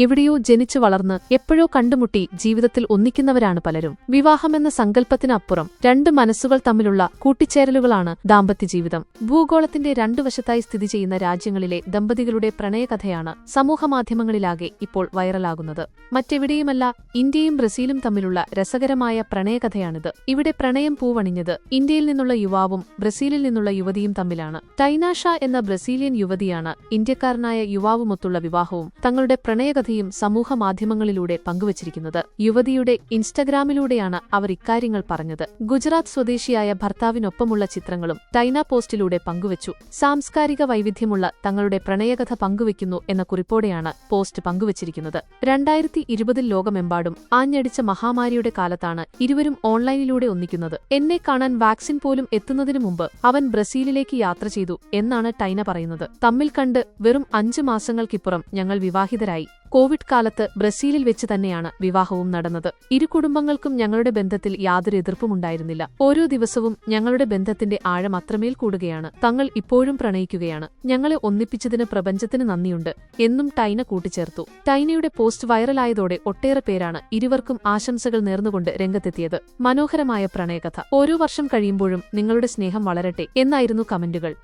എവിടെയോ ജനിച്ചു വളർന്ന് എപ്പോഴോ കണ്ടുമുട്ടി ജീവിതത്തിൽ ഒന്നിക്കുന്നവരാണ് പലരും. വിവാഹമെന്ന സങ്കല്പത്തിനപ്പുറം രണ്ട് മനസ്സുകൾ തമ്മിലുള്ള കൂട്ടിച്ചേരലുകളാണ് ദാമ്പത്യ ജീവിതം. ഭൂഗോളത്തിന്റെ രണ്ടു വശത്തായി സ്ഥിതി ചെയ്യുന്ന രാജ്യങ്ങളിലെ ദമ്പതികളുടെ പ്രണയകഥയാണ് സമൂഹമാധ്യമങ്ങളിലാകെ ഇപ്പോൾ വൈറലാകുന്നത്. മറ്റെവിടെയുമല്ല ഇന്ത്യയും ബ്രസീലും തമ്മിലുള്ള രസകരമായ പ്രണയകഥയാണിത്. ഇവിടെ പ്രണയം പൂവണിഞ്ഞത് ഇന്ത്യയിൽ നിന്നുള്ള യുവാവും ബ്രസീലിൽ നിന്നുള്ള യുവതിയും തമ്മിലാണ്. ടൈനാഷ എന്ന ബ്രസീലിയൻ യുവതിയാണ് ഇന്ത്യക്കാരനായ യുവാവുമൊത്തുള്ള വിവാഹവും തങ്ങളുടെ പ്രണയകഥയും സമൂഹമാധ്യമങ്ങളിലൂടെ പങ്കുവച്ചിരിക്കുന്നത്. യുവതിയുടെ ഇൻസ്റ്റഗ്രാമിലൂടെയാണ് അവർ ഇക്കാര്യങ്ങൾ പറഞ്ഞത്. ഗുജറാത്ത് സ്വദേശിയായ ഭർത്താവിനൊപ്പമുള്ള ചിത്രങ്ങളും ടൈന പോസ്റ്റിലൂടെ പങ്കുവച്ചു. സാംസ്കാരിക വൈവിധ്യമുള്ള തങ്ങളുടെ പ്രണയകഥ പങ്കുവയ്ക്കുന്നു എന്ന കുറിപ്പോടെയാണ് പോസ്റ്റ് പങ്കുവച്ചിരിക്കുന്നത്. രണ്ടായിരത്തി ഇരുപതിൽ ലോകമെമ്പാടും ആഞ്ഞടിച്ച മഹാമാരിയുടെ കാലത്താണ് ഇരുവരും ഓൺലൈനിലൂടെ ഒന്നിക്കുന്നത്. എന്നെ കാണാൻ വാക്സിൻ പോലും എത്തുന്നതിനു മുമ്പ് അവൻ ബ്രസീലിലേക്ക് യാത്ര ചെയ്തു എന്നാണ് ടൈന പറയുന്നത്. തമ്മിൽ കണ്ട് വെറും അഞ്ചു മാസങ്ങൾക്കിപ്പുറം ഞങ്ങൾ വിവാഹിതരായി. കോവിഡ് കാലത്ത് ബ്രസീലിൽ വെച്ച് തന്നെയാണ് വിവാഹവും നടന്നത്. ഇരു കുടുംബങ്ങൾക്കും ഞങ്ങളുടെ ബന്ധത്തിൽ യാതൊരു എതിർപ്പുമുണ്ടായിരുന്നില്ല ഓരോ ദിവസവും ഞങ്ങളുടെ ബന്ധത്തിന്റെ ആഴം അത്രമേൽ കൂടുകയാണ്. തങ്ങൾ ഇപ്പോഴും പ്രണയിക്കുകയാണ്. ഞങ്ങളെ ഒന്നിപ്പിച്ചതിന് പ്രപഞ്ചത്തിന് നന്ദിയുണ്ട് എന്നും ടൈന കൂട്ടിച്ചേർത്തു. ടൈനയുടെ പോസ്റ്റ് വൈറലായതോടെ ഒട്ടേറെ പേരാണ് ഇരുവർക്കും ആശംസകൾ നേർന്നുകൊണ്ട് രംഗത്തെത്തിയത്. മനോഹരമായ പ്രണയകഥ. ഓരോ വർഷം കഴിയുമ്പോഴും നിങ്ങളുടെ സ്നേഹം വളരട്ടെ എന്നായിരുന്നു കമന്റുകൾ.